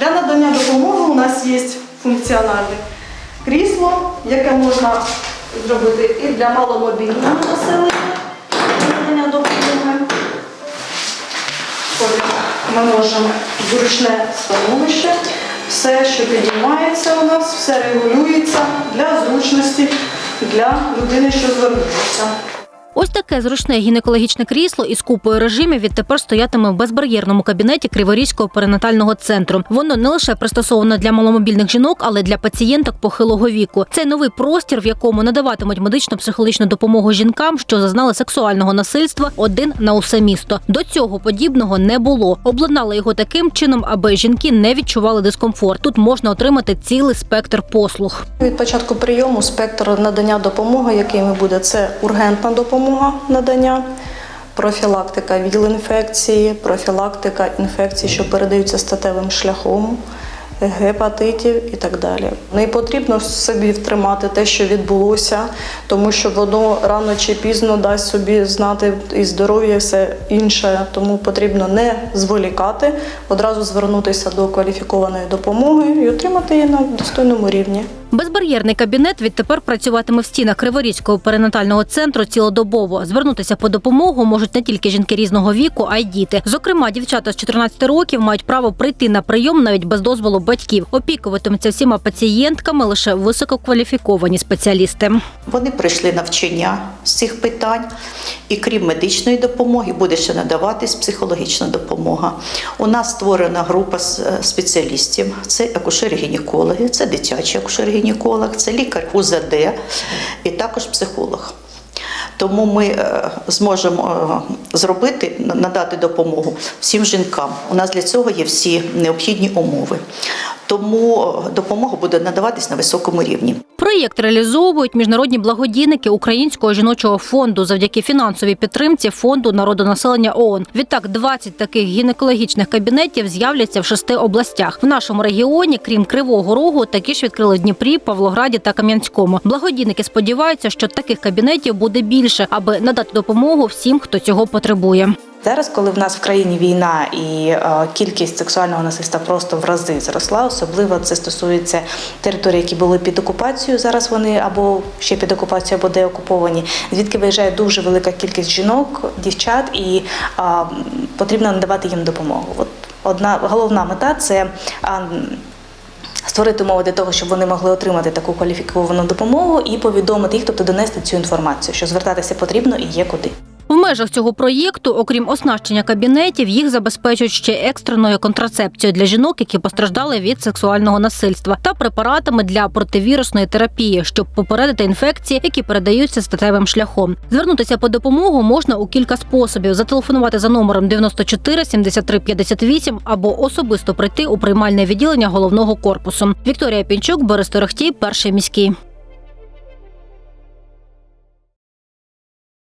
Для надання допомоги у нас є функціональне крісло, яке можна зробити і для маломобільного населення надання допомоги. Ми можемо зручне становище, все, що підіймається у нас, все регулюється для зручності для людини, що звернулася. Ось таке зручне гінекологічне крісло із купою режимів відтепер стоятиме в безбар'єрному кабінеті Криворізького перинатального центру. Воно не лише пристосовано для маломобільних жінок, але й для пацієнток похилого віку. Це новий простір, в якому надаватимуть медично-психологічну допомогу жінкам, що зазнали сексуального насильства один на усе місто. До цього подібного не було. Обладнали його таким чином, аби жінки не відчували дискомфорт. Тут можна отримати цілий спектр послуг. Від початку прийому спектр надання допомоги, якими буде, це ургентна допомога надання, профілактика ВІЛ-інфекції, профілактика інфекцій, що передаються статевим шляхом, гепатитів і так далі. Не потрібно собі втримати те, що відбулося, тому що воно рано чи пізно дасть собі знати і здоров'я, і все інше. Тому потрібно не зволікати, одразу звернутися до кваліфікованої допомоги і отримати її на достойному рівні. Безбар'єрний кабінет відтепер працюватиме в стінах Криворізького перинатального центру цілодобово. Звернутися по допомогу можуть не тільки жінки різного віку, а й діти. Зокрема, дівчата з 14 років мають право прийти на прийом навіть без дозволу батьків. Опікуватимуться всіма пацієнтками лише висококваліфіковані спеціалісти. Вони пройшли навчання з цих питань, і крім медичної допомоги, буде ще надаватись психологічна допомога. У нас створена група спеціалістів: це акушери-гінекологи, це дитячий акушер-гінеколог, це лікар УЗД і також психолог. Тому ми е, зможемо е, зробити, надати допомогу всім жінкам. У нас для цього є всі необхідні умови. Тому е, допомога буде надаватись на високому рівні. Проєкт реалізовують міжнародні благодійники Українського жіночого фонду завдяки фінансовій підтримці фонду народонаселення ООН. Відтак 20 таких гінекологічних кабінетів з'являться в шести областях. В нашому регіоні, крім Кривого Рогу, такі ж відкрили Дніпрі, Павлограді та Кам'янському. Благодійники сподіваються, що таких кабінетів буде більше, аби надати допомогу всім, хто цього потребує. Зараз, коли в нас в країні війна і е, кількість сексуального насильства просто в рази зросла, особливо це стосується територій, які були під окупацією. Зараз вони або ще під окупацією, або деокуповані, звідки виїжджає дуже велика кількість жінок, дівчат, і е, потрібно надавати їм допомогу. От одна головна мета це. е, Створити умови для того, щоб вони могли отримати таку кваліфіковану допомогу і повідомити їх, тобто донести цю інформацію, що звертатися потрібно і є куди. В межах цього проєкту, окрім оснащення кабінетів, їх забезпечують ще екстреною контрацепцією для жінок, які постраждали від сексуального насильства, та препаратами для противірусної терапії, щоб попередити інфекції, які передаються статевим шляхом. Звернутися по допомогу можна у кілька способів: зателефонувати за номером 94 73 58 або особисто прийти у приймальне відділення головного корпусу. Вікторія Пінчук, Борис Торохтій, перший міський.